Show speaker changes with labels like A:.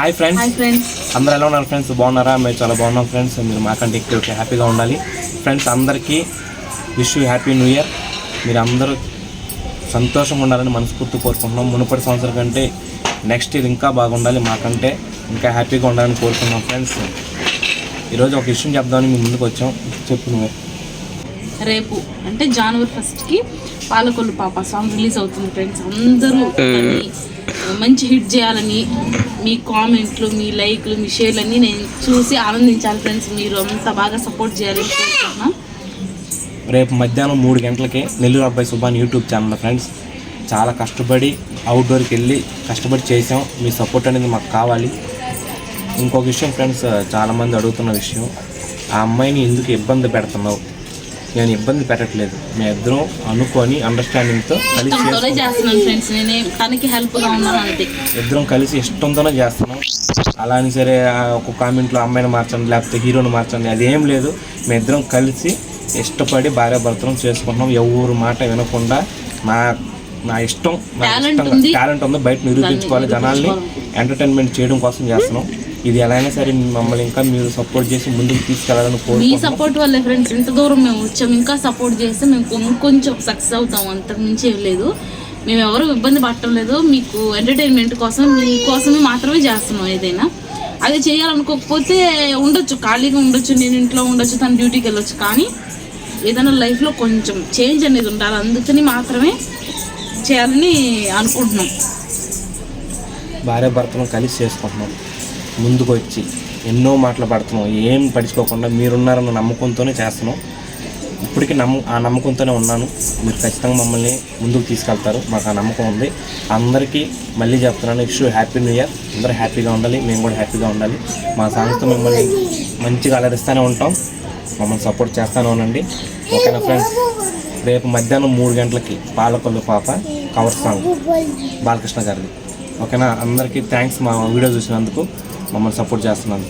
A: Hi friends అందరూ ఎలా ఉన్నారు ఫ్రెండ్స్ బాగున్నారా? మేము చాలా బాగున్నాం ఫ్రెండ్స్ మీరు మాకంటే ఎక్కువ హ్యాపీగా ఉండాలి. ఫ్రెండ్స్ అందరికీ wish you happy new year మీరు అందరూ సంతోషంగా ఉండాలని మనస్ఫూర్తి కోరుకుంటున్నాం. మునుపటి సంవత్సరం కంటే నెక్స్ట్ ఇయర్ ఇంకా బాగుండాలి మాకంటే ఇంకా హ్యాపీగా ఉండాలని కోరుకుంటున్నాం ఫ్రెండ్స్ ఈరోజు ఒక విషయం చెప్దామని మీ ముందుకు వచ్చాం. చెప్పు నువ్వే.
B: రేపు అంటే జనవరి ఫస్ట్కి పాలకొల్లు పాప సాంగ్ రిలీజ్ అవుతుంది ఫ్రెండ్స్ అందరూ మంచి హిట్ చేయాలని మీ కామెంట్లు మీ లైక్లు మీ షేర్లు అన్నీ నేను చూసి ఆనందించాలి ఫ్రెండ్స్ మీరు అంత బాగా సపోర్ట్ చేయాలని కోరుకుంటున్నా.
A: రేపు మధ్యాహ్నం మూడు గంటలకి నెల్లూరు అబ్బాయి సుబాన్ యూట్యూబ్ ఛానల్ ఫ్రెండ్స్ చాలా కష్టపడి అవుట్డోర్కి వెళ్ళి కష్టపడి చేసాం. మీ సపోర్ట్ అనేది మాకు కావాలి. ఇంకొక విషయం ఫ్రెండ్స్ చాలామంది అడుగుతున్న విషయం ఆ అమ్మాయిని ఎందుకు ఇబ్బంది పెడుతున్నావు? నేను ఇబ్బంది పెట్టట్లేదు. మీ ఇద్దరం అనుకొని అండర్స్టాండింగ్తో కలిసి
B: ఇష్టంతోనే
A: చేసుకుంటాం.
B: చేస్తున్నాను ఫ్రెండ్స్ నేనే తనకి హెల్ప్గా ఉన్నాను అంతే.
A: ఇద్దరం కలిసి ఇష్టంతోనే చేస్తున్నాం. అలా అని సరే ఒక కామెంట్లో అమ్మాయిని మార్చండి లేకపోతే హీరోని మార్చండి అదేం లేదు. మేము ఇద్దరం కలిసి ఇష్టపడి భార్యాభర్తలం చేసుకుంటున్నాం. ఎవరు మాట వినకుండా నా నా ఇష్టం నా. టాలెంట్ ఉంది. బయట నిరూపించుకోవాలి జనాల్ని. ఎంటర్టైన్మెంట్ చేయడం కోసం చేస్తున్నాం. ఇది ఎలా అయినా సరే మమ్మల్ని ఇంకా మీరు సపోర్ట్ చేసి ముందుకు తీసుకెళ్ళాలని
B: మీ సపోర్ట్ వల్లే ఫ్రెండ్స్ ఇంత దూరం మేము వచ్చాం. ఇంకా సపోర్ట్ చేస్తే మేము కొంచెం సక్సెస్ అవుతాం. అంతకు మించి ఏం లేదు. మేము ఎవరు ఇబ్బంది పడటం లేదు. మీకు ఎంటర్టైన్మెంట్ కోసం మీకోసమే మాత్రమే చేస్తున్నాం ఏదైనా. అది చేయాలనుకోకపోతే ఉండొచ్చు. ఖాళీగా ఉండొచ్చు. నేను ఇంట్లో ఉండొచ్చు తన డ్యూటీకి వెళ్ళొచ్చు. కానీ ఏదైనా లైఫ్లో కొంచెం చేంజ్ అనేది ఉండాలి. అందుకని మాత్రమే చేయాలని అనుకుంటున్నాం.
A: భార్యాభర్తలను కలిసి చేసుకుంటున్నాం. ముందుకు వచ్చి ఎన్నో మాటలు పడుతున్నాం. ఏం పడుచుకోకుండా మీరున్నారన్న నమ్మకంతోనే చేస్తున్నాం. ఇప్పటికీ నమ్మ ఆ నమ్మకంతోనే ఉన్నాను. మీరు ఖచ్చితంగా మమ్మల్ని ముందుకు తీసుకెళ్తారు. మాకు ఆ నమ్మకం ఉంది. అందరికీ మళ్ళీ చెప్తున్నాను ఇష్యూ హ్యాపీ న్యూ ఇయర్. అందరూ హ్యాపీగా ఉండాలి. మేము కూడా హ్యాపీగా ఉండాలి. మా సాంగ్స్తో మిమ్మల్ని మంచిగా అలరిస్తూనే ఉంటాం. మమ్మల్ని సపోర్ట్ చేస్తానే ఉండండి. ఓకేనా ఫ్రెండ్స్? రేపు మధ్యాహ్నం మూడు గంటలకి పాలకొల్లు పాప కవర్ సాంగ్ బాలకృష్ణ గారిది. ఓకేనా? అందరికీ థ్యాంక్స్ మా వీడియో చూసినందుకు. మమ్మల్ని సపోర్ట్ చేస్తున్నందుకు